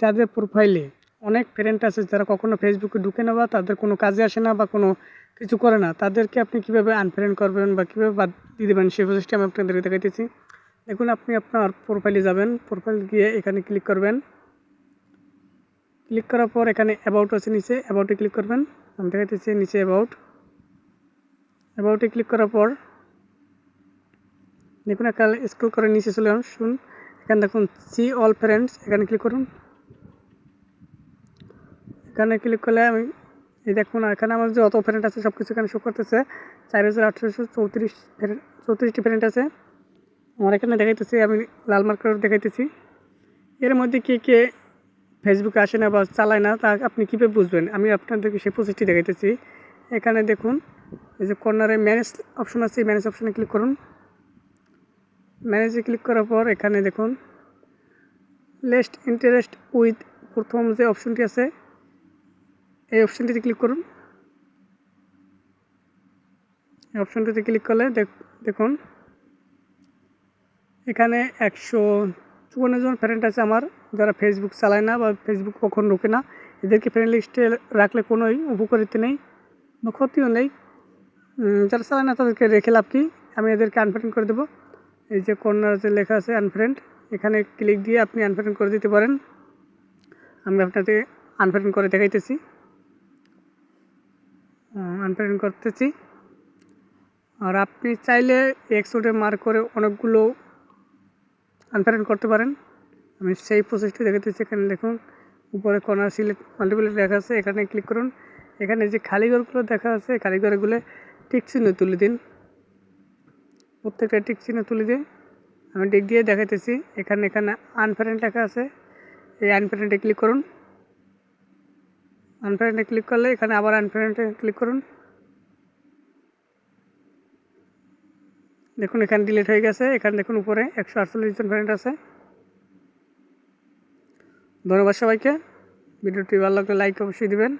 যাদের প্রোফাইলে অনেক ফ্রেন্ড আছে, যারা কখনো ফেসবুকে ঢুকে না বা তাদের কোনো কাজে আসে না বা কোনো কিছু করে না, তাদেরকে আপনি কীভাবে আনফ্রেন্ড করবেন বা কীভাবে বাদ দিয়ে দেবেন, সেই প্রসেসটি আমি আপনাদের দেখাইতেছি। দেখুন, আপনি আপনার প্রোফাইলে যাবেন প্রোফাইল গিয়ে এখানে ক্লিক করবেন। ক্লিক করার পর এখানে অ্যাবাউট আছে নিচে অ্যাবাউটে ক্লিক করবেন। আমি দেখাইতেছি নিচে অ্যাবাউট অ্যাবাউটে ক্লিক করার পর দেখুন এখানে স্ক্রল করে নিচে চলে আসুন। এখানে দেখুন সি অল ফ্রেন্ডস এখানে ক্লিক করুন। এখানে ক্লিক করলে আমি এই দেখুন এখানে আমার যে অত ফ্রেন্ড আছে সব কিছু এখানে শো করতেছে। চার হাজার আঠেরোশো চৌত্রিশ চৌত্রিশটি ফ্রেন্ড আছে। আমার এখানে দেখাইতেছি, আমি লাল মার্কার দেখাইতেছি। এর মধ্যে কে কে ফেসবুকে আসে না বা চালায় না, তা আপনি কীভাবে বুঝবেন? আমি আপনাদেরকে সেই প্রসেসটি দেখাইতেছি। এখানে দেখুন, এই যে কর্নারে ম্যানেজ অপশন আছে, এই ম্যানেজ অপশনে ক্লিক করুন। ম্যানেজে ক্লিক করার পর এখানে দেখুন লেস্ট ইন্টারেস্ট উইথ প্রথম যে অপশনটি আছে এই অপশনটিতে ক্লিক করুন। এই অপশনটিতে ক্লিক করলে দেখুন। এখানে একশো চুয়ান্ন জন ফ্রেন্ড আছে আমার, যারা ফেসবুক চালায় না বা ফেসবুক কখন ঢোকে না। এদেরকে ফ্রেন্ড লিস্টে রাখলে কোনোই উপকারিতা নেই বা ক্ষতিও নেই। যারা চালায় না তাদেরকে রেখে লাভ কি? আমি এদেরকে আনফ্রেন্ড করে দেবো। এই যে কর্নার যে লেখা আছে আনফ্রেন্ড এখানে ক্লিক দিয়ে আপনি আনফ্রেন্ড করে দিতে পারেন। আমি আপনাদের আনফ্রেন্ড করে দেখাইতেছি। আনফ্রেন্ড করতেছি। আর আপনি চাইলে এক্সোডে মার্ক করে অনেকগুলো আনফ্রেন্ড করতে পারেন। আমি সেই প্রসেসটি দেখাতেছি। এখানে দেখুন, উপরে কর্নার সিলেক্ট মাল্টিপল লেখা আছে। এখানে ক্লিক করুন। এখানে যে খালি ঘরগুলো দেখা আছে খালি ঘরগুলো টিক চিহ্ন তুলে দিন। প্রত্যেকটা টিক চিহ্ন তুলে দিয়ে আমি টিক দিয়ে দেখাইতেছি এখানে এখানে আনফ্রেন্ড লেখা আছে। এই আনফ্রেন্ডে ক্লিক করুন। আনফ্রেন্ডে ক্লিক করলে এখানে আবার আনফ্রেন্ডে ক্লিক করুন। দেখুন, এখানে ডিলিট হয়ে গেছে। এখানে দেখুন, উপরে একশো আটচল্লিশ জন ফ্রেন্ড আছে। ধন্যবাদ সবাইকে। ভিডিওটি ভালো লাগলে লাইক অবশ্যই দিবেন।